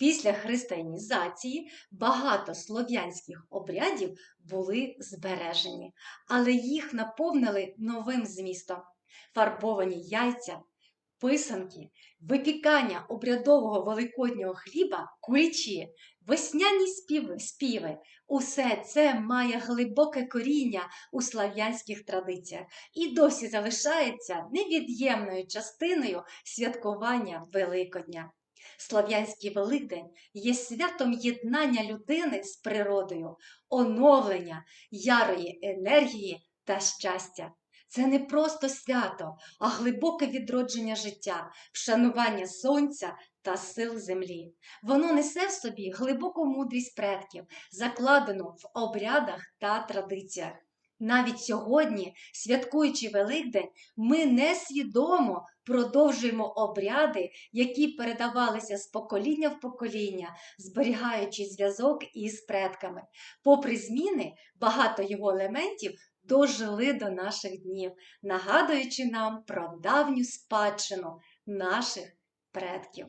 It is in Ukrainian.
Після християнізації багато слов'янських обрядів були збережені, але їх наповнили новим змістом: фарбовані яйця, писанки, випікання обрядового великоднього хліба, кулічі, весняні співи, співи. Усе це має глибоке коріння у слав'янських традиціях і досі залишається невід'ємною частиною святкування Великодня. Слов'янський Великдень є святом єднання людини з природою, оновлення ярої енергії та щастя. Це не просто свято, а глибоке відродження життя, вшанування сонця та сил землі. Воно несе в собі глибоку мудрість предків, закладену в обрядах та традиціях. Навіть сьогодні, святкуючи Великдень, ми несвідомо продовжуємо обряди, які передавалися з покоління в покоління, зберігаючи зв'язок із предками. Попри зміни, багато його елементів дожили до наших днів, нагадуючи нам про давню спадщину наших предків.